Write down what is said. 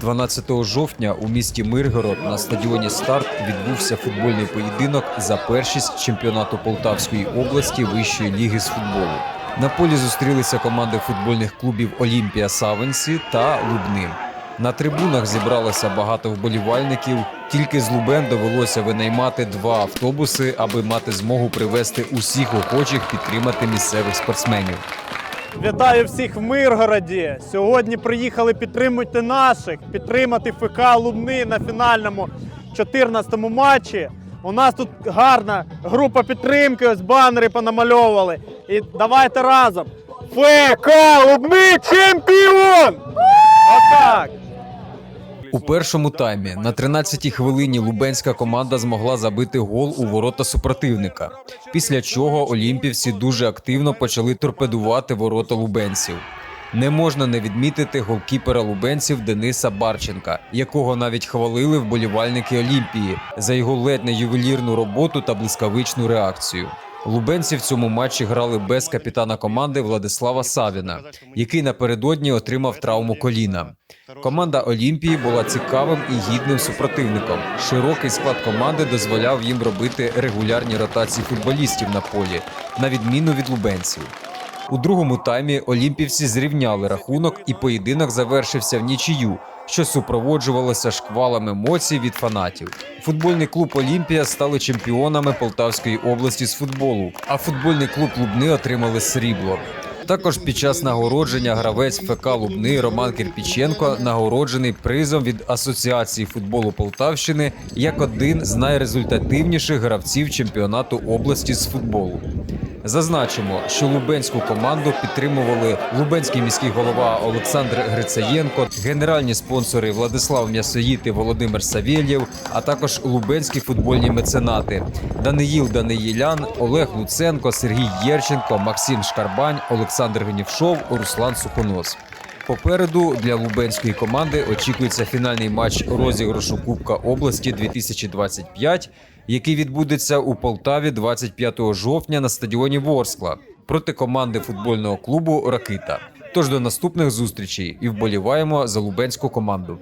12 жовтня у місті Миргород на стадіоні Старт відбувся футбольний поєдинок за першість чемпіонату Полтавської області вищої ліги з футболу. На полі зустрілися команди футбольних клубів Олімпія Савенсі та Лубни. На трибунах зібралося багато вболівальників. Тільки з Лубен довелося винаймати два автобуси, аби мати змогу привезти усіх охочих підтримати місцевих спортсменів. Вітаю всіх в Миргороді. Сьогодні приїхали підтримати наших, підтримати ФК Лубни на фінальному 14-му матчі. У нас тут гарна група підтримки, ось банери понамальовували. І давайте разом. ФК Лубни чемпіон! Отак! У першому таймі на 13-й хвилині лубенська команда змогла забити гол у ворота супротивника. Після чого олімпівці дуже активно почали торпедувати ворота лубенців. Не можна не відмітити голкіпера лубенців Дениса Барченка, якого навіть хвалили вболівальники Олімпії за його ледь не ювелірну роботу та блискавичну реакцію. Лубенці в цьому матчі грали без капітана команди Владислава Савіна, який напередодні отримав травму коліна. Команда Олімпії була цікавим і гідним супротивником. Широкий склад команди дозволяв їм робити регулярні ротації футболістів на полі, на відміну від лубенців. У другому таймі олімпівці зрівняли рахунок, і поєдинок завершився в нічию, що супроводжувалося шквалом емоцій від фанатів. Футбольний клуб Олімпія стали чемпіонами Полтавської області з футболу, а футбольний клуб Лубни отримали срібло. Також під час нагородження гравець ФК Лубни Роман Кирпіченко нагороджений призом від Асоціації футболу Полтавщини як один з найрезультативніших гравців чемпіонату області з футболу. Зазначимо, що лубенську команду підтримували лубенський міський голова Олександр Грицаєнко, генеральні спонсори Владислав М'ясоїд і Володимир Савєлєв, а також лубенські футбольні меценати Даниїл Даниїлян, Олег Луценко, Сергій Єрченко, Максим Шкарбань, Олександр Гнівшов, Руслан Сухонос. Попереду для лубенської команди очікується фінальний матч розіграшу Кубка області 2025, який відбудеться у Полтаві 25 жовтня на стадіоні Ворскла проти команди футбольного клубу Ракита. Тож до наступних зустрічей і вболіваємо за лубенську команду.